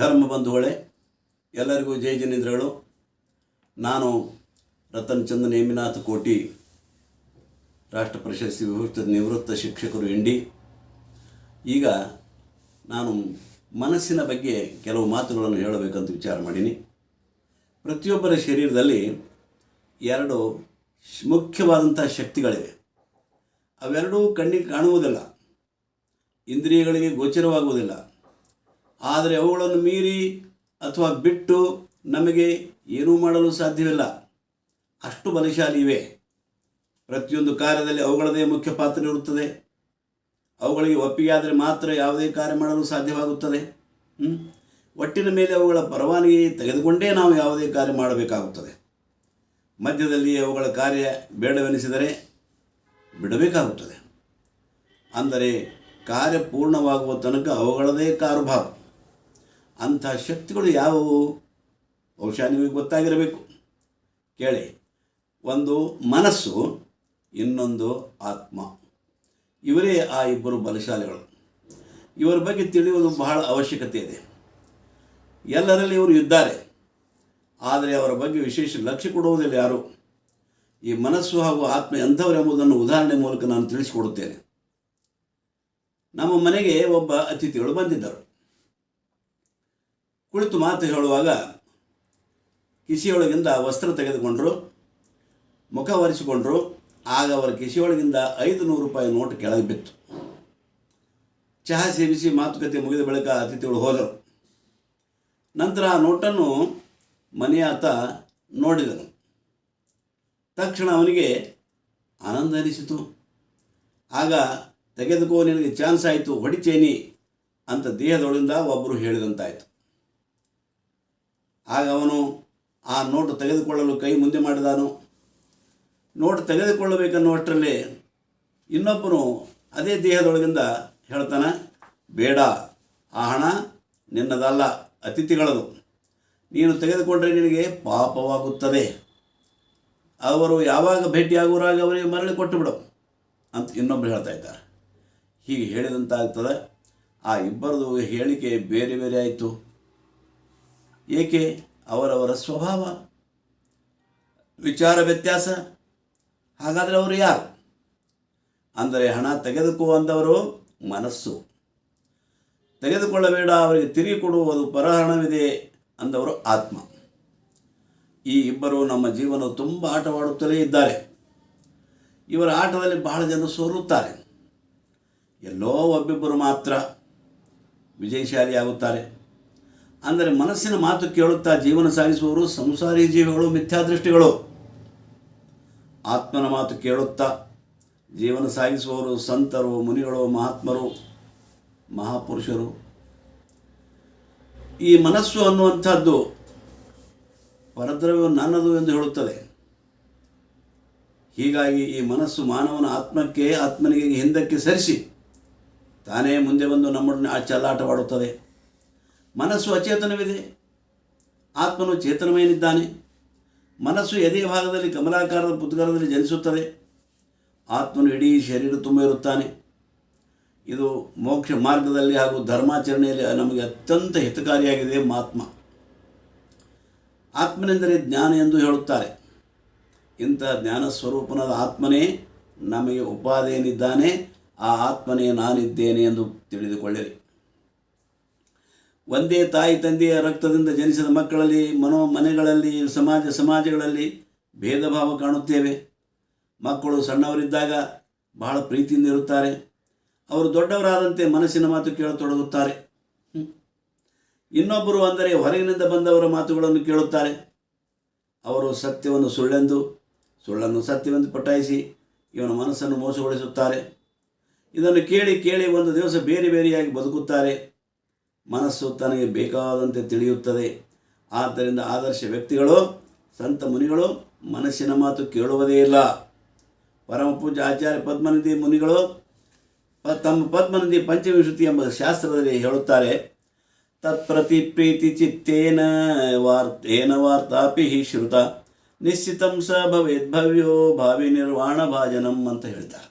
ಧರ್ಮ ಬಂಧುಗಳೇ, ಎಲ್ಲರಿಗೂ ಜೈ ಜನೇಂದ್ರಗಳು. ನಾನು ರತನ್ ಚಂದ್ರ ನೇಮಿನಾಥ್ ಕೋಟಿ, ರಾಷ್ಟ್ರ ಪ್ರಶಸ್ತಿ ವಿಭೂಷಿತ ನಿವೃತ್ತ ಶಿಕ್ಷಕರು ಇಂಡಿ ಈಗ ನಾನು ಮನಸ್ಸಿನ ಬಗ್ಗೆ ಕೆಲವು ಮಾತುಗಳನ್ನು ಹೇಳಬೇಕಂತ ವಿಚಾರ ಮಾಡೀನಿ. ಪ್ರತಿಯೊಬ್ಬರ ಶರೀರದಲ್ಲಿ ಎರಡು ಮುಖ್ಯವಾದಂಥ ಶಕ್ತಿಗಳಿವೆ. ಅವೆರಡೂ ಕಣ್ಣಿಗೆ ಕಾಣುವುದಿಲ್ಲ. ಇಂದ್ರಿಯಗಳಿಗೆ ಗೋಚರವಾಗುವುದಿಲ್ಲ. ಆದರೆ ಅವುಗಳನ್ನು ಮೀರಿ ಅಥವಾ ಬಿಟ್ಟು ನಮಗೆ ಏನೂ ಮಾಡಲು ಸಾಧ್ಯವಿಲ್ಲ. ಅಷ್ಟು ಬಲಶಾಲಿ ಇವೆ ಪ್ರತಿಯೊಂದು ಕಾರ್ಯದಲ್ಲಿ ಅವುಗಳದೇ ಮುಖ್ಯ ಪಾತ್ರ ಇರುತ್ತದೆ. ಅವುಗಳಿಗೆ ಒಪ್ಪಿಗೆ ಆದರೆ ಮಾತ್ರ ಯಾವುದೇ ಕಾರ್ಯ ಮಾಡಲು ಸಾಧ್ಯವಾಗುತ್ತದೆ? ಒಟ್ಟಿನ ಮೇಲೆ ಅವುಗಳ ಪರವಾನಗಿ ತೆಗೆದುಕೊಂಡೇ ನಾವು ಯಾವುದೇ ಕಾರ್ಯ ಮಾಡಬೇಕಾಗುತ್ತದೆ. ಮಧ್ಯದಲ್ಲಿ ಅವುಗಳ ಕಾರ್ಯ ಬೇಡವೆನಿಸಿದರೆ ಬಿಡಬೇಕಾಗುತ್ತದೆ. ಅಂದರೆ ಕಾರ್ಯ ಪೂರ್ಣವಾಗುವ ತನಕ ಅವುಗಳದೇ ಕಾರುಭಾವ. ಅಂಥ ಶಕ್ತಿಗಳು ಯಾವುವು? ಬಹುಶಃ ನಿಮಗೆ ಗೊತ್ತಾಗಿರಬೇಕು. ಕೇಳಿ. ಒಂದು ಮನಸ್ಸು, ಇನ್ನೊಂದು ಆತ್ಮ. ಇವರೇ ಆ ಇಬ್ಬರು ಬಲಶಾಲಿಗಳು. ಇವರ ಬಗ್ಗೆ ತಿಳಿಯುವುದು ಬಹಳ ಅವಶ್ಯಕತೆ ಇದೆ. ಎಲ್ಲರಲ್ಲಿ ಇವರು ಇದ್ದಾರೆ. ಆದರೆ ಅವರ ಬಗ್ಗೆ ವಿಶೇಷ ಲಕ್ಷ್ಯ ಕೊಡುವುದಿಲ್ಲ ಯಾರು? ಈ ಮನಸ್ಸು ಹಾಗೂ ಆತ್ಮ ಎಂಥವರೆಂಬುದನ್ನು ಉದಾಹರಣೆ ಮೂಲಕ ನಾನು ತಿಳಿಸಿಕೊಡುತ್ತೇನೆ. ನಮ್ಮ ಮನೆಗೆ ಒಬ್ಬ ಅತಿಥಿಗಳು ಬಂದಿದ್ದರು. ಕುಳಿತು ಮಾತು ಹೇಳುವಾಗ ಕಿಸಿಯೊಳಗಿಂದ ವಸ್ತ್ರ ತೆಗೆದುಕೊಂಡರು, ಮುಖ ಒರೆಸಿಕೊಂಡರು. ಆಗ ಅವರ ಕಿಸಿಯೊಳಗಿಂದ ಐದು ನೂರು ರೂಪಾಯಿ ನೋಟ್ ಕೆಳಗೆ ಬಿತ್ತು. ಚಹಾ ಸೇವಿಸಿ ಮಾತುಕತೆ ಮುಗಿದ ಬಳಿಕ ಅತಿಥಿಗಳು ಹೋದರು. ನಂತರ ಆ ನೋಟನ್ನು ಮನೆಯಾತ ನೋಡಿದನು ತಕ್ಷಣ ಅವನಿಗೆ ಆನಂದ ಅನಿಸಿತು. ಆಗ, ತೆಗೆದುಕೋ ನಿನಗೆ ಚಾನ್ಸ್ ಆಯಿತು, ಹೊಡಿತೇನಿ ಅಂತ ದೇಹದೊಳಿಂದ ಒಬ್ಬರು ಹೇಳಿದಂತಾಯಿತು. ಆಗ ಅವನು ಆ ನೋಟು ತೆಗೆದುಕೊಳ್ಳಲು ಕೈ ಮುಂದೆ ಮಾಡಿದಾನು. ನೋಟು ತೆಗೆದುಕೊಳ್ಳಬೇಕನ್ನುವಷ್ಟರಲ್ಲಿ ಇನ್ನೊಬ್ಬನು ಅದೇ ದೇಹದೊಳಗಿಂದ ಹೇಳ್ತಾನೆ, ಬೇಡ, ಆ ಹಣ ನಿನ್ನದಲ್ಲ, ಅತಿಥಿಗಳದು. ನೀನು ತೆಗೆದುಕೊಂಡರೆ ನಿನಗೆ ಪಾಪವಾಗುತ್ತದೆ. ಅವರು ಯಾವಾಗ ಭೇಟಿಯಾಗುವಾಗ ಅವರಿಗೆ ಮರಳಿ ಕೊಟ್ಟು ಬಿಡು ಅಂತ ಇನ್ನೊಬ್ಬರು ಹೇಳ್ತಾ ಇದ್ದಾರೆ. ಹೀಗೆ ಹೇಳಿದಂತಾಗ್ತದೆ. ಆ ಇಬ್ಬರದು ಹೇಳಿಕೆ ಬೇರೆ ಬೇರೆ ಆಯಿತು. ಏಕೆ ಅವರವರ ಸ್ವಭಾವ, ವಿಚಾರ ವ್ಯತ್ಯಾಸ? ಹಾಗಾದರೆ ಅವರು ಯಾರು? ಅಂದರೆ ಹಣ ತೆಗೆದುಕೊಂಡವರು ಮನಸ್ಸು. ತೆಗೆದುಕೊಳ್ಳಬೇಡ, ಅವರಿಗೆ ತಿರುಗಿ ಕೊಡುವುದು ಪರಹಣವಿದೆ ಅಂದವರು ಆತ್ಮ. ಈ ಇಬ್ಬರು ನಮ್ಮ ಜೀವನ ತುಂಬ ಆಟವಾಡುತ್ತಲೇ ಇದ್ದಾರೆ. ಇವರ ಆಟದಲ್ಲಿ ಬಹಳ ಜನ ಸೋಲುತ್ತಾರೆ. ಎಲ್ಲೋ ಒಬ್ಬಿಬ್ಬರು ಮಾತ್ರ ವಿಜಯಶಾಲಿಯಾಗುತ್ತಾರೆ. ಅಂದರೆ ಮನಸ್ಸಿನ ಮಾತು ಕೇಳುತ್ತಾ ಜೀವನ ಸಾಗಿಸುವವರು ಸಂಸಾರಿ ಜೀವಿಗಳು, ಮಿಥ್ಯಾದೃಷ್ಟಿಗಳು. ಆತ್ಮನ ಮಾತು ಕೇಳುತ್ತಾ ಜೀವನ ಸಾಗಿಸುವವರು ಸಂತರು, ಮುನಿಗಳು, ಮಹಾತ್ಮರು, ಮಹಾಪುರುಷರು. ಈ ಮನಸ್ಸು ಅನ್ನುವಂಥದ್ದು ಪರದ್ರವ್ಯ ನನ್ನದು ಎಂದು ಹೇಳುತ್ತದೆ. ಹೀಗಾಗಿ ಈ ಮನಸ್ಸು ಮಾನವನ ಆತ್ಮಕ್ಕೆ ಆತ್ಮನಿಗೆ ಹಿಂದಕ್ಕೆ ಸರಿಸಿ ತಾನೇ ಮುಂದೆ ಬಂದು ನಮ್ಮೊಡನೆ ಆ ಚೆಲ್ಲಾಟವಾಡುತ್ತದೆ. ಮನಸ್ಸು ಅಚೇತನವಿದೆ. ಆತ್ಮನು ಚೇತನಮಯನಿದ್ದಾನೆ. ಮನಸ್ಸು ಎದೆಯ ಭಾಗದಲ್ಲಿ ಕಮಲಾಕಾರದ ಪುದ್ಗರದಲ್ಲಿ ಜನಿಸುತ್ತದೆ. ಆತ್ಮನು ಇಡೀ ಶರೀರ ತುಂಬ ಇರುತ್ತಾನೆ. ಇದು ಮೋಕ್ಷ ಮಾರ್ಗದಲ್ಲಿ ಹಾಗೂ ಧರ್ಮಾಚರಣೆಯಲ್ಲಿ ನಮಗೆ ಅತ್ಯಂತ ಹಿತಕಾರಿಯಾಗಿದೆ ಮಾತ್ಮ. ಆತ್ಮನೆಂದರೆ ಜ್ಞಾನ ಎಂದು ಹೇಳುತ್ತಾರೆ. ಇಂಥ ಜ್ಞಾನ ಸ್ವರೂಪನಾದ ಆತ್ಮನೇ ನಮಗೆ ಉಪಾದೇನಿದ್ದಾನೆ ಆ ಆತ್ಮನೇ ನಾನಿದ್ದೇನೆ ಎಂದು ತಿಳಿದುಕೊಳ್ಳಿರಿ. ಒಂದೇ ತಾಯಿ ತಂದೆಯ ರಕ್ತದಿಂದ ಜನಿಸಿದ ಮಕ್ಕಳಲ್ಲಿ, ಮನೋ ಮನೆಗಳಲ್ಲಿ, ಸಮಾಜ ಸಮಾಜಗಳಲ್ಲಿ ಭೇದ ಭಾವ ಕಾಣುತ್ತೇವೆ. ಮಕ್ಕಳು ಸಣ್ಣವರಿದ್ದಾಗ ಬಹಳ ಪ್ರೀತಿಯಿಂದ ಇರುತ್ತಾರೆ. ಅವರು ದೊಡ್ಡವರಾದಂತೆ ಮನಸ್ಸಿನ ಮಾತು ಕೇಳತೊಡಗುತ್ತಾರೆ. ಇನ್ನೊಬ್ಬರು ಅಂದರೆ ಹೊರಗಿನಿಂದ ಬಂದವರ ಮಾತುಗಳನ್ನು ಕೇಳುತ್ತಾರೆ. ಅವರು ಸತ್ಯವನ್ನು ಸುಳ್ಳೆಂದು, ಸುಳ್ಳನ್ನು ಸತ್ಯವೆಂದು ಪಟಾಯಿಸಿ ಇವನ ಮನಸ್ಸನ್ನು ಮೋಸಗೊಳಿಸುತ್ತಾರೆ. ಇದನ್ನು ಕೇಳಿ ಕೇಳಿ ಒಂದು ದಿವಸ ಬೇರೆ ಬೇರೆಯಾಗಿ ಬದುಕುತ್ತಾರೆ. ಮನಸ್ಸು ತನಗೆ ಬೇಕಾದಂತೆ ತಿಳಿಯುತ್ತದೆ. ಆದ್ದರಿಂದ ಆದರ್ಶ ವ್ಯಕ್ತಿಗಳು, ಸಂತ ಮುನಿಗಳು ಮನಸ್ಸಿನ ಮಾತು ಕೇಳುವುದೇ ಇಲ್ಲ. ಪರಮ ಪೂಜ್ಯ ಆಚಾರ್ಯ ಪದ್ಮನಿಧಿ ಮುನಿಗಳು ತಮ್ಮ ಪದ್ಮನಿಧಿ ಪಂಚವಿಶುತಿ ಎಂಬ ಶಾಸ್ತ್ರದಲ್ಲಿ ಹೇಳುತ್ತಾರೆ ತತ್ಪ್ರತಿ ಪ್ರೀತಿ ಚಿತ್ತೇನ ವಾರ್ತೇನ ವಾರ್ತಾಪಿ ಶ್ರುತ, ನಿಶ್ಚಿತಂ ಸ ಭವೇದ್ಭವ್ಯೋ ಭಾವಿ ನಿರ್ವಾಣ ಭಾಜನಂ ಅಂತ ಹೇಳ್ತಾರೆ.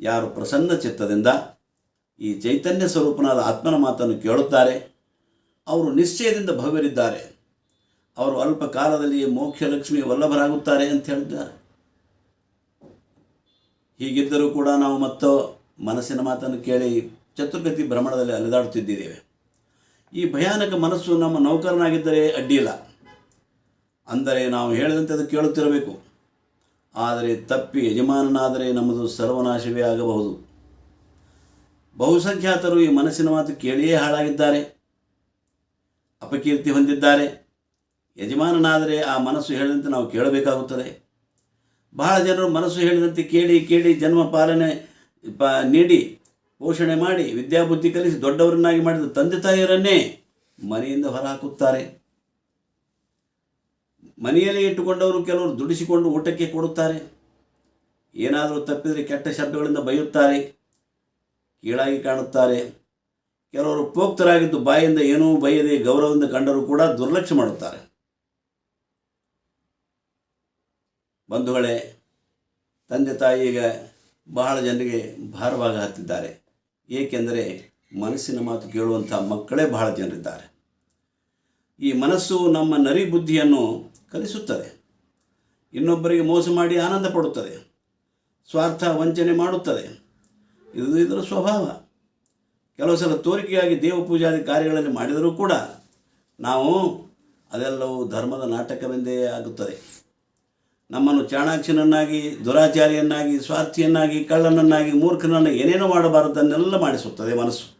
ಯಾರು ಪ್ರಸನ್ನ ಚಿತ್ತದಿಂದ ಈ ಚೈತನ್ಯ ಸ್ವರೂಪನಾದ ಆತ್ಮನ ಮಾತನ್ನು ಕೇಳುತ್ತಾರೆ. ಅವರು ನಿಶ್ಚಯದಿಂದ ಭವ್ಯರಿದ್ದಾರೆ. ಅವರು ಅಲ್ಪ ಕಾಲದಲ್ಲಿ ಮೋಕ್ಷಲಕ್ಷ್ಮಿ ವಲ್ಲಭರಾಗುತ್ತಾರೆ ಅಂತ ಹೇಳಿದ್ದಾರೆ. ಹೀಗಿದ್ದರೂ ಕೂಡ ನಾವು ಮತ್ತೆ ಮನಸ್ಸಿನ ಮಾತನ್ನು ಕೇಳಿ ಚತುರ್ಗತಿ ಭ್ರಮಣದಲ್ಲಿ ಅಲೆದಾಡುತ್ತಿದ್ದೇವೆ ಈ ಭಯಾನಕ ಮನಸ್ಸು ನಮ್ಮ ನೌಕರನಾಗಿದ್ದರೆ ಅಡ್ಡಿಯಿಲ್ಲ. ಅಂದರೆ ನಾವು ಹೇಳಿದಂತೆ ಅದು ಕೇಳುತ್ತಿರಬೇಕು. ಆದರೆ ತಪ್ಪಿ ಯಜಮಾನನಾದರೆ ನಮ್ಮದು ಸರ್ವನಾಶವೇ ಆಗಬಹುದು. ಬಹುಸಂಖ್ಯಾತರು ಈ ಮನಸ್ಸಿನ ಮಾತು ಕೇಳಿಯೇ ಹಾಳಾಗಿದ್ದಾರೆ. ಅಪಕೀರ್ತಿ ಹೊಂದಿದ್ದಾರೆ. ಯಜಮಾನನಾದರೆ ಆ ಮನಸ್ಸು ಹೇಳಿದಂತೆ ನಾವು ಕೇಳಬೇಕಾಗುತ್ತದೆ. ಬಹಳ ಜನರು ಮನಸ್ಸು ಹೇಳಿದಂತೆ ಕೇಳಿ ಕೇಳಿ ಜನ್ಮ ಪಾಲನೆ, ಪ, ನೀಡಿ, ಪೋಷಣೆ ಮಾಡಿ, ವಿದ್ಯಾಬುದ್ಧಿ ಕಲಿಸಿ ದೊಡ್ಡವರನ್ನಾಗಿ ಮಾಡಿದ ತಂದೆ ತಾಯಿಯರನ್ನೇ ಮನೆಯಿಂದ ಹೊರಹಾಕುತ್ತಾರೆ. ಮನೆಯಲ್ಲಿ ಇಟ್ಟುಕೊಂಡವರು ಕೆಲವರು ದುಡಿಸಿಕೊಂಡು ಊಟಕ್ಕೆ ಕೊಡುತ್ತಾರೆ. ಏನಾದರೂ ತಪ್ಪಿದರೆ ಕೆಟ್ಟ ಶಬ್ದಗಳಿಂದ ಬೈಯುತ್ತಾರೆ. ಕೀಳಾಗಿ ಕಾಣುತ್ತಾರೆ. ಕೆಲವರು ಪೋಕ್ತರಾಗಿದ್ದು ಬಾಯಿಂದ ಏನೂ ಬಯದೆ ಗೌರವದಿಂದ ಕಂಡರೂ ಕೂಡ ದುರ್ಲಕ್ಷ್ಯ ಮಾಡುತ್ತಾರೆ. ಬಂಧುಗಳೇ, ತಂದೆ ತಾಯಿ ಬಹಳ ಜನರಿಗೆ ಭಾರವಾಗ ಹತ್ತಿದ್ದಾರೆ ಏಕೆಂದರೆ ಮನಸ್ಸಿನ ಮಾತು ಕೇಳುವಂಥ ಮಕ್ಕಳೇ ಬಹಳ ಜನರಿದ್ದಾರೆ. ಈ ಮನಸ್ಸು ನಮ್ಮ ನರಿ ಬುದ್ಧಿಯನ್ನು ಕಲಿಸುತ್ತದೆ. ಇನ್ನೊಬ್ಬರಿಗೆ ಮೋಸ ಮಾಡಿ ಆನಂದ ಪಡುತ್ತದೆ. ಸ್ವಾರ್ಥ ವಂಚನೆ ಮಾಡುತ್ತದೆ. ಇದು ಇದರ ಸ್ವಭಾವ. ಕೆಲವು ಸಲ ತೋರಿಕೆಯಾಗಿ ದೇವ ಪೂಜಾದಿ ಕಾರ್ಯಗಳಲ್ಲಿ ಮಾಡಿದರೂ ಕೂಡ ನಾವು ಅದೆಲ್ಲವೂ ಧರ್ಮದ ನಾಟಕವೆಂದೇ ಆಗುತ್ತದೆ. ನಮ್ಮನ್ನು ಚಾಣಾಕ್ಷನನ್ನಾಗಿ, ದುರಾಚಾರಿಯನ್ನಾಗಿ, ಸ್ವಾರ್ಥಿಯನ್ನಾಗಿ, ಕಳ್ಳನನ್ನಾಗಿ ಮೂರ್ಖನನ್ನು ಏನೇನೋ ಮಾಡಬಾರದನ್ನೆಲ್ಲ ಮಾಡಿಸುತ್ತದೆ ಮನಸ್ಸು.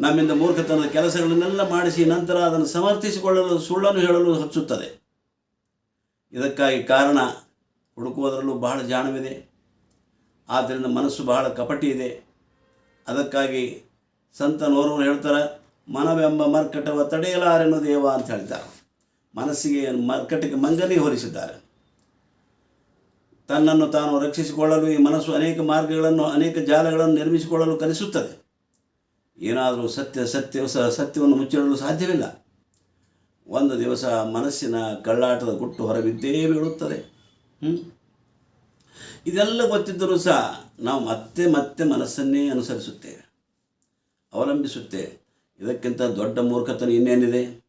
ನಮ್ಮಿಂದ ಮೂರ್ಖತನದ ಕೆಲಸಗಳನ್ನೆಲ್ಲ ಮಾಡಿಸಿ ನಂತರ ಅದನ್ನು ಸಮರ್ಥಿಸಿಕೊಳ್ಳಲು, ಸುಳ್ಳನ್ನು ಹೇಳಲು ಹಚ್ಚುತ್ತದೆ. ಇದಕ್ಕಾಗಿ ಕಾರಣ ಹುಡುಕುವುದರಲ್ಲೂ ಬಹಳ ಜಾಣವಿದೆ. ಆದ್ದರಿಂದ ಮನಸ್ಸು ಬಹಳ ಕಪಟಿ ಇದೆ. ಅದಕ್ಕಾಗಿ ಸಂತನೋರ್ವರು ಹೇಳ್ತಾರೆ ಮನವೆಂಬ ಮರ್ಕಟವ ತಡೆಯಲಾರೆನು ದೇವ ಅಂತ ಹೇಳ್ತಾರೆ ಮನಸ್ಸಿಗೆ ಮರ್ಕಟಕ್ಕೆ ಮಂಗನೇ ಹೋಲಿಸಿದ್ದಾರೆ. ತನ್ನನ್ನು ತಾನು ರಕ್ಷಿಸಿಕೊಳ್ಳಲು ಈ ಮನಸ್ಸು ಅನೇಕ ಮಾರ್ಗಗಳನ್ನು, ಅನೇಕ ಜಾಲಗಳನ್ನು ನಿರ್ಮಿಸಿಕೊಳ್ಳಲು ಕಲಿಸುತ್ತದೆ. ಏನಾದರೂ ಸತ್ಯ ಸತ್ಯ ಸತ್ಯವನ್ನು ಮುಚ್ಚಿಡಲು ಸಾಧ್ಯವಿಲ್ಲ. ಒಂದು ದಿವಸ ಮನಸ್ಸಿನ ಕಳ್ಳಾಟದ ಗುಟ್ಟು ಹೊರಬಿದ್ದೇ ಬೀಳುತ್ತದೆ. ಹ್ಮ್? ಇದೆಲ್ಲ ಗೊತ್ತಿದ್ದರೂ ಸಹ ನಾವು ಮತ್ತೆ ಮತ್ತೆ ಮನಸ್ಸನ್ನೇ ಅನುಸರಿಸುತ್ತೇವೆ, ಅವಲಂಬಿಸುತ್ತೇವೆ. ಇದಕ್ಕಿಂತ ದೊಡ್ಡ ಮೂರ್ಖತನ ಇನ್ನೇನಿದೆ?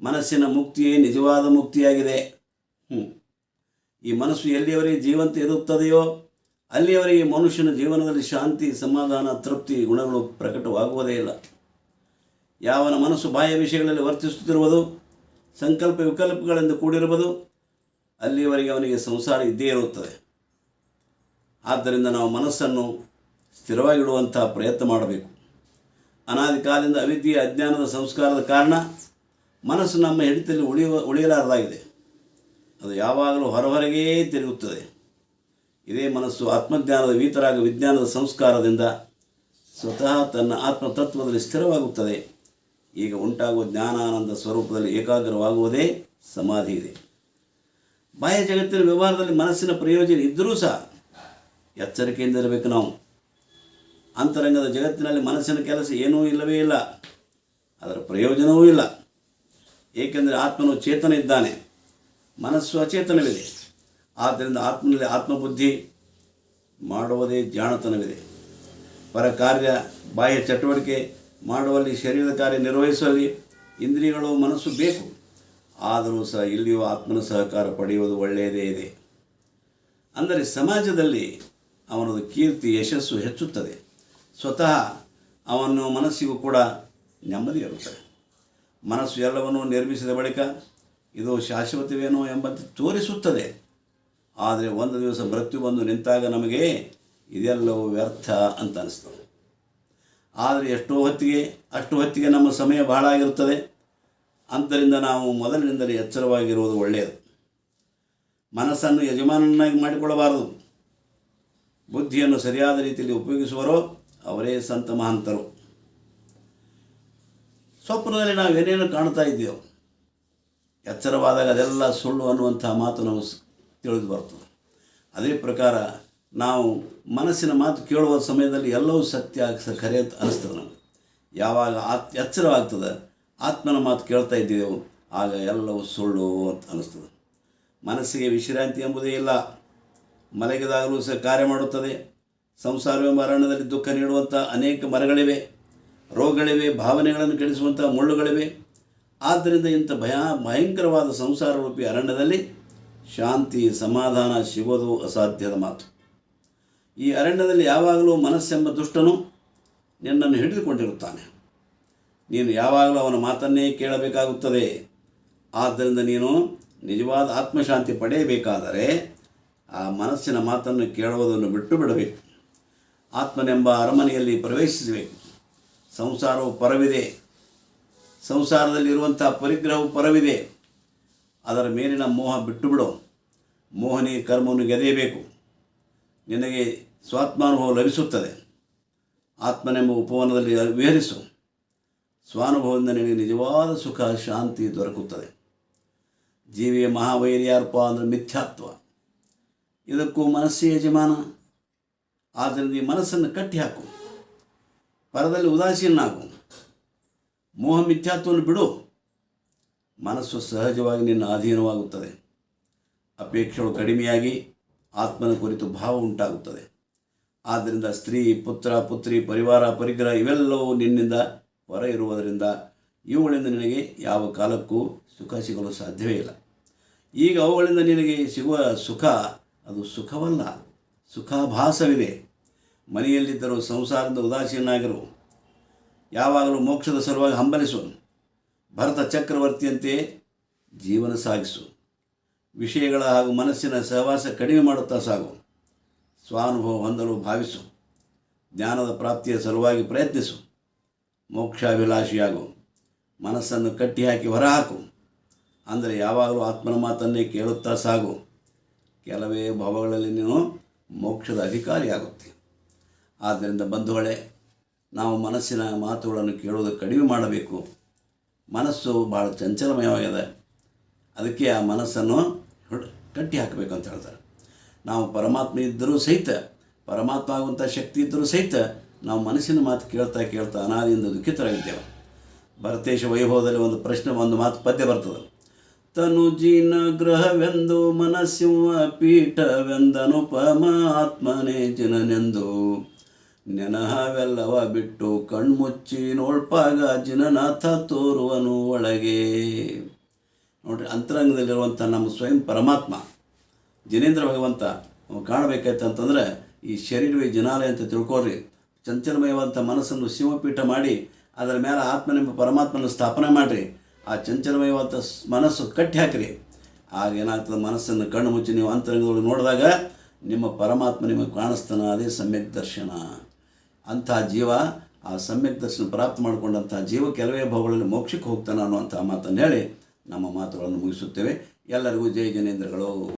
ಮನಸ್ಸಿನ ಮುಕ್ತಿಯೇ ನಿಜವಾದ ಮುಕ್ತಿಯಾಗಿದೆ. ಹ್ಞೂ ಈ ಮನಸ್ಸು ಎಲ್ಲಿಯವರೆಗೆ ಜೀವಂತ ಇರುತ್ತದೆಯೋ, ಅಲ್ಲಿಯವರೆಗೆ ಮನುಷ್ಯನ ಜೀವನದಲ್ಲಿ ಶಾಂತಿ, ಸಮಾಧಾನ, ತೃಪ್ತಿ, ಗುಣಗಳು ಪ್ರಕಟವಾಗುವುದೇ ಇಲ್ಲ. ಯಾವನ ಮನಸ್ಸು ಬಾಹ್ಯ ವಿಷಯಗಳಲ್ಲಿ ವರ್ತಿಸುತ್ತಿರುವುದು, ಸಂಕಲ್ಪ ವಿಕಲ್ಪಗಳಿಂದ ಕೂಡಿರುವುದು, ಅಲ್ಲಿಯವರೆಗೆ ಅವನಿಗೆ ಸಂಸಾರ ಇದ್ದೇ ಇರುತ್ತದೆ. ಆದ್ದರಿಂದ ನಾವು ಮನಸ್ಸನ್ನು ಸ್ಥಿರವಾಗಿಡುವಂಥ ಪ್ರಯತ್ನ ಮಾಡಬೇಕು. ಅನಾದಿ ಕಾಲದಿಂದ ಅವಿದ್ಯೆಯ ಅಜ್ಞಾನದ ಸಂಸ್ಕಾರದ ಕಾರಣ ಮನಸ್ಸು ನಮ್ಮ ಹಿಡಿತದಲ್ಲಿ ಉಳಿಯುವ, ಉಳಿಯಲಾರದಾಗಿದೆ. ಅದು ಯಾವಾಗಲೂ ಹೊರಹೊರಗೇ ತಿರುಗುತ್ತದೆ. ಇದೇ ಮನಸ್ಸು ಆತ್ಮಜ್ಞಾನದ ವೀತರಾಗ ವಿಜ್ಞಾನದ ಸಂಸ್ಕಾರದಿಂದ ಸ್ವತಃ ತನ್ನ ಆತ್ಮತತ್ವದಲ್ಲಿ ಸ್ಥಿರವಾಗುತ್ತದೆ. ಈಗ ಉಂಟಾಗುವ ಜ್ಞಾನಾನಂದ ಸ್ವರೂಪದಲ್ಲಿ ಏಕಾಗ್ರವಾಗುವುದೇ ಸಮಾಧಿ ಇದೆ. ಬಾಹ್ಯ ಜಗತ್ತಿನ ವ್ಯವಹಾರದಲ್ಲಿ ಮನಸ್ಸಿನ ಪ್ರಯೋಜನ ಇದ್ದರೂ ಸಹ ಎಚ್ಚರಿಕೆಯಿಂದ ಇರಬೇಕು ನಾವು. ಅಂತರಂಗದ ಜಗತ್ತಿನಲ್ಲಿ ಮನಸ್ಸಿನ ಕೆಲಸ ಏನೂ ಇಲ್ಲವೇ ಇಲ್ಲ. ಅದರ ಪ್ರಯೋಜನವೂ ಇಲ್ಲ. ಏಕೆಂದರೆ ಆತ್ಮನು ಚೇತನ ಇದ್ದಾನೆ. ಮನಸ್ಸು ಅಚೇತನವಿದೆ. ಆದ್ದರಿಂದ ಆತ್ಮನಲ್ಲಿ ಆತ್ಮಬುದ್ಧಿ ಮಾಡುವುದೇ ಜಾಣತನವಿದೆ. ಪರ ಕಾರ್ಯ ಬಾಹ್ಯ ಚಟುವಟಿಕೆ ಮಾಡುವಲ್ಲಿ, ಶರೀರದ ಕಾರ್ಯ ನಿರ್ವಹಿಸುವಲ್ಲಿ ಇಂದ್ರಿಯಗಳು, ಮನಸ್ಸು ಬೇಕು. ಆದರೂ ಸಹ ಇಲ್ಲಿಯೂ ಆತ್ಮನ ಸಹಕಾರ ಪಡೆಯುವುದು ಒಳ್ಳೆಯದೇ ಇದೆ. ಅಂದರೆ ಸಮಾಜದಲ್ಲಿ ಅವನದು ಕೀರ್ತಿ, ಯಶಸ್ಸು ಹೆಚ್ಚುತ್ತದೆ. ಸ್ವತಃ ಅವನ ಮನಸ್ಸಿಗೂ ಕೂಡ ನೆಮ್ಮದಿ ಇರುತ್ತದೆ. ಮನಸ್ಸು ಎಲ್ಲವನ್ನೂ ನಿರ್ಮಿಸಿದ ಬಳಿಕ ಇದು ಶಾಶ್ವತವೇನೋ ಎಂಬಂತೆ ತೋರಿಸುತ್ತದೆ. ಆದರೆ ಒಂದು ದಿವಸ ಮೃತ್ಯು ಬಂದು ನಿಂತಾಗ ನಮಗೆ ಇದೆಲ್ಲವೂ ವ್ಯರ್ಥ ಅಂತ ಅನಿಸ್ತದೆ. ಆದರೆ ಎಷ್ಟೋ ಹೊತ್ತಿಗೆ, ಅಷ್ಟು ಹೊತ್ತಿಗೆ ನಮ್ಮ ಸಮಯ ಬಹಳ ಆಗಿರುತ್ತದೆ. ಅಂತರಿಂದ ನಾವು ಮೊದಲಿನಿಂದಲೇ ಎಚ್ಚರವಾಗಿರುವುದು ಒಳ್ಳೆಯದು. ಮನಸ್ಸನ್ನು ಯಜಮಾನನಾಗಿ ಮಾಡಿಕೊಳ್ಳಬಾರದು. ಬುದ್ಧಿಯನ್ನು ಸರಿಯಾದ ರೀತಿಯಲ್ಲಿ ಉಪಯೋಗಿಸುವರೋ ಅವರೇ ಸಂತ ಮಹಂತರು. ಸ್ವಪ್ನದಲ್ಲಿ ನಾವು ಏನೇನು ಕಾಣ್ತಾ ಇದ್ದೇವೆ ಎಚ್ಚರವಾದಾಗ ಅದೆಲ್ಲ ಸುಳ್ಳು ಅನ್ನುವಂಥ ಮಾತು ನಾವು ತಿಳಿದು ಬರ್ತದೆ. ಅದೇ ಪ್ರಕಾರ ನಾವು ಮನಸ್ಸಿನ ಮಾತು ಕೇಳುವ ಸಮಯದಲ್ಲಿ ಎಲ್ಲವೂ ಸತ್ಯ ಕರೆ ಅಂತ ಅನಿಸ್ತದೆ ನಮಗೆ. ಯಾವಾಗ ಆತ್, ಎಚ್ಚರವಾಗ್ತದೆ, ಆತ್ಮನ ಮಾತು ಕೇಳ್ತಾ ಇದ್ದೀವೋ ಆಗ ಎಲ್ಲವೂ ಸುಳ್ಳು ಅಂತ ಅನಿಸ್ತದೆ. ಮನಸ್ಸಿಗೆ ವಿಶ್ರಾಂತಿ ಎಂಬುದೇ ಇಲ್ಲ. ಮಲಗಿದಾಗಲೂ ಸಹ ಕಾರ್ಯ ಮಾಡುತ್ತದೆ. ಸಂಸಾರವೆಂಬ ಮರಣದಲ್ಲಿ ದುಃಖ ನೀಡುವಂಥ ಅನೇಕ ಮರಗಳಿವೆ. ರೋಗಗಳಿವೆ, ಭಾವನೆಗಳನ್ನು ಕೆಡಿಸುವಂಥ ಮುಳ್ಳುಗಳಿವೆ. ಆದ್ದರಿಂದ ಇಂಥ ಭಯ, ಭಯಂಕರವಾದ ಸಂಸಾರ ರೂಪಿ ಅರಣ್ಯದಲ್ಲಿ ಶಾಂತಿ, ಸಮಾಧಾನ ಸಿಗೋದು ಅಸಾಧ್ಯದ ಮಾತು. ಈ ಅರಣ್ಯದಲ್ಲಿ ಯಾವಾಗಲೂ ಮನಸ್ಸೆಂಬ ದುಷ್ಟನು ನಿನ್ನನ್ನು ಹಿಡಿದುಕೊಂಡಿರುತ್ತಾನೆ. ನೀನು ಯಾವಾಗಲೂ ಅವನ ಮಾತನ್ನೇ ಕೇಳಬೇಕಾಗುತ್ತದೆ. ಆದ್ದರಿಂದ ನೀನು ನಿಜವಾದ ಆತ್ಮಶಾಂತಿ ಪಡೆಯಬೇಕಾದರೆ ಆ ಮನಸ್ಸಿನ ಮಾತನ್ನು ಕೇಳುವುದನ್ನು ಬಿಟ್ಟು ಬಿಡಬೇಕು ಆತ್ಮನೆಂಬ ಅರಮನೆಯಲ್ಲಿ ಪ್ರವೇಶಿಸಬೇಕು. ಸಂಸಾರವು ಪರವಿದೆ. ಸಂಸಾರದಲ್ಲಿರುವಂಥ ಪರಿಗ್ರಹವು ಪರವಿದೆ. ಅದರ ಮೇಲಿನ ಮೋಹ ಬಿಟ್ಟು ಬಿಡು ಮೋಹನಿ ಕರ್ಮವನ್ನು ಗೆದೆಯಬೇಕು. ನಿನಗೆ ಸ್ವಾತ್ಮಾನುಭವ ಲಭಿಸುತ್ತದೆ. ಆತ್ಮನೆಂಬ ಉಪವನದಲ್ಲಿ ವಿಹರಿಸು. ಸ್ವಾನುಭವದಿಂದ ನಿನಗೆ ನಿಜವಾದ ಸುಖ, ಶಾಂತಿ ದೊರಕುತ್ತದೆ. ಜೀವಿಯ ಮಹಾವೈರ್ಯಾರ್ಪ ಅಂದರೆ ಮಿಥ್ಯಾತ್ವ. ಇದಕ್ಕೂ ಮನಸ್ಸೇ ಯಜಮಾನ. ಆದ್ದರಿಂದ ಈ ಮನಸ್ಸನ್ನು ಕಟ್ಟಿ ಹಾಕು. ಪರದಲ್ಲಿ ಉದಾಸೀನಾಗು. ಮೋಹ ಮಿಥ್ಯಾತ್ವವನ್ನು ಬಿಡು. ಮನಸ್ಸು ಸಹಜವಾಗಿ ನಿನ್ನ ಅಧೀನವಾಗುತ್ತದೆ. ಅಪೇಕ್ಷೆಗಳು ಕಡಿಮೆಯಾಗಿ ಆತ್ಮನ ಕುರಿತು ಭಾವ ಉಂಟಾಗುತ್ತದೆ. ಆದ್ದರಿಂದ ಸ್ತ್ರೀ, ಪುತ್ರ, ಪುತ್ರಿ, ಪರಿವಾರ, ಪರಿಗ್ರಹ ಇವೆಲ್ಲವೂ ನಿನ್ನಿಂದ ಹೊರ ಇರುವುದರಿಂದ ಇವುಗಳಿಂದ ನಿನಗೆ ಯಾವ ಕಾಲಕ್ಕೂ ಸುಖ ಸಿಗಲು ಸಾಧ್ಯವೇ ಇಲ್ಲ. ಈಗ ಅವುಗಳಿಂದ ನಿನಗೆ ಸಿಗುವ ಸುಖ ಅದು ಸುಖವಲ್ಲ, ಸುಖಾಭಾಸವಿದೆ. ಮನೆಯಲ್ಲಿದ್ದರೂ ಸಂಸಾರದ ಉದಾಸೀನಾಗಿರು. ಯಾವಾಗಲೂ ಮೋಕ್ಷದ ಸಲುವಾಗಿ ಹಂಬಲಿಸು. ಭರತ ಚಕ್ರವರ್ತಿಯಂತೆ ಜೀವನ ಸಾಗಿಸು. ವಿಷಯಗಳ ಹಾಗೂ ಮನಸ್ಸಿನ ಸಹವಾಸ ಕಡಿಮೆ ಮಾಡುತ್ತಾ ಸಾಗು. ಸ್ವಾನುಭವ ಹೊಂದಲು ಭಾವಿಸು. ಜ್ಞಾನದ ಪ್ರಾಪ್ತಿಯ ಸಲುವಾಗಿ ಪ್ರಯತ್ನಿಸು. ಮೋಕ್ಷಾಭಿಲಾಷಿಯಾಗು. ಮನಸ್ಸನ್ನು ಕಟ್ಟಿಹಾಕಿ ಹೊರಹಾಕು. ಅಂದರೆ ಯಾವಾಗಲೂ ಆತ್ಮನ ಮಾತನ್ನೇ ಕೇಳುತ್ತಾ ಸಾಗು. ಕೆಲವೇ ಭಾವಗಳಲ್ಲಿ ನೀನು ಮೋಕ್ಷದ ಅಧಿಕಾರಿಯಾಗುತ್ತೆ ಆದ್ದರಿಂದ ಬಂಧುಗಳೇ, ನಾವು ಮನಸ್ಸಿನ ಮಾತುಗಳನ್ನು ಕೇಳುವುದು ಕಡಿಮೆ ಮಾಡಬೇಕು. ಮನಸ್ಸು ಭಾಳ ಚಂಚಲಮಯವಾಗಿದೆ. ಅದಕ್ಕೆ ಆ ಮನಸ್ಸನ್ನು ಕಟ್ಟಿ ಹಾಕಬೇಕು ಅಂತ ಹೇಳ್ತಾರೆ. ನಾವು ಪರಮಾತ್ಮ ಇದ್ದರೂ ಸಹಿತ, ಪರಮಾತ್ಮ ಆಗುವಂಥ ಶಕ್ತಿ ಇದ್ದರೂ ಸಹಿತ ನಾವು ಮನಸ್ಸಿನ ಮಾತು ಕೇಳ್ತಾ ಕೇಳ್ತಾ ಅನಾದಿಯಿಂದ ದುಃಖಿತರಾಗಿದ್ದೇವೆ. ಭರತೇಶ ವೈಭವದಲ್ಲಿ ಒಂದು ಪ್ರಶ್ನೆ, ಒಂದು ಮಾತು ಪದ್ಯ ಬರ್ತದೆ. ತನುಜಿನ ಗ್ರಹವೆಂದು ಮನಸ್ಸಿಂಹ ಪೀಠವೆಂದನುಪಮ ಆತ್ಮನೇ ಜಿನನೆಂದು. ನೆನಹವೆಲ್ಲವ ಬಿಟ್ಟು ಕಣ್ಮುಚ್ಚಿ ನೋಡ್ಪಾಗ ಜಿನನಾಥ ತೋರುವನು ಒಳಗೆ. ನೋಡ್ರಿ, ಅಂತರಂಗದಲ್ಲಿರುವಂಥ ನಮ್ಮ ಸ್ವಯಂ ಪರಮಾತ್ಮ, ಜಿನೇಂದ್ರ ಭಗವಂತ ಕಾಣಬೇಕಾಯ್ತು ಅಂತಂದ್ರೆ ಈ ಶರೀರವೇ ಜನಾಲಯ ಅಂತ ತಿಳ್ಕೊಳ್ರಿ. ಚಂಚಲಮಯವಂಥ ಮನಸ್ಸನ್ನು ಶಿವಪೀಠ ಮಾಡಿ, ಅದರ ಮೇಲೆ ಆತ್ಮನೆಂಬ ಪರಮಾತ್ಮನ ಸ್ಥಾಪನೆ ಮಾಡಿರಿ. ಆ ಚಂಚಲಮಯವಾದ ಮನಸ್ಸು ಕಟ್ಟಿ ಹಾಕಿರಿ. ಆಗ ಏನಾಗ್ತದೆ ಮನಸ್ಸನ್ನು ಕಣ್ಣು ಮುಚ್ಚಿ ನೀವು ಅಂತರಂಗದೊಳಗೆ ನೋಡಿದಾಗ ನಿಮ್ಮ ಪರಮಾತ್ಮ ನಿಮಗೆ ಕಾಣಿಸ್ತಾನ ಅದೇ ಸಮ್ಯಕ್ ದರ್ಶನ. ಅಂಥ ಜೀವ, ಆ ಸಮ್ಯಕ್ ದರ್ಶನ ಪ್ರಾಪ್ತ ಮಾಡಿಕೊಂಡಂಥ ಜೀವ ಕೆಲವೇ ಭಾವಗಳಲ್ಲಿ ಮೋಕ್ಷಕ್ಕೆ ಹೋಗ್ತಾನೆ ಅನ್ನುವಂಥ ಮಾತನ್ನು ಹೇಳಿ ನಮ್ಮ ಮಾತುಗಳನ್ನು ಮುಗಿಸುತ್ತೇವೆ. ಎಲ್ಲರಿಗೂ ಜೈ ಜನೇಂದ್ರಗಳು